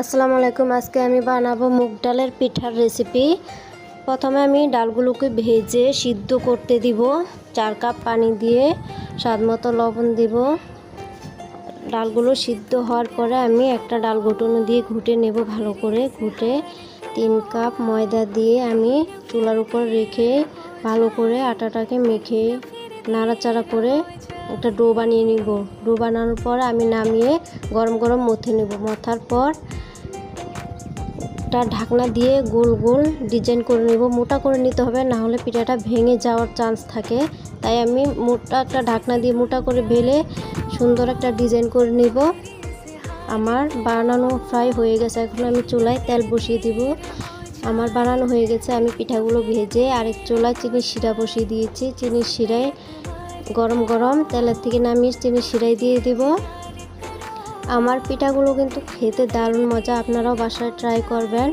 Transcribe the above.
আসসালামু আলাইকুম। আজকে আমি বানাবো মুগ ডালের পিঠার রেসিপি প্রথমে আমি ডালগুলোকে ভেজে সিদ্ধ করতে দিব। চার কাপ পানি দিয়ে স্বাদ মতো লবণ দিব। ডালগুলো সিদ্ধ হওয়ার পরে আমি একটা ডাল ঘুটুনো দিয়ে ঘুটে নেব ভালো করে। ঘুটে তিন কাপ ময়দা দিয়ে আমি চুলার উপর রেখে ভালো করে আটাটাকে মেখে নাড়াচাড়া করে একটা ডো বানিয়ে নিব। ডো বানানোর পর আমি নামিয়ে গরম গরম মথে নেব। মথার পর একটা ঢাকনা দিয়ে গোল গোল ডিজাইন করে নেব। মোটা করে নিতে হবে, না হলে পিঠাটা ভেঙে যাওয়ার চান্স থাকে। তাই আমি মোটা একটা ঢাকনা দিয়ে মোটা করে ভেলে সুন্দর একটা ডিজাইন করে নেব। আমার বানানো ফ্রাই হয়ে গেছে। এখন আমি চুলায় তেল বসিয়ে দিব। আমার বানানো হয়ে গেছে। আমি পিঠাগুলো ভেজে আরেক চুলায় চিনির শিরা বসিয়ে দিয়েছি। চিনির শিরায় গরম গরম তেলের থেকে নামিয়ে চিনি সিরাই দিয়ে দিব। আমার পিঠাগুলো কিন্তু খেতে দারুণ মজা, আপনারাও বাসায় ট্রাই করবেন।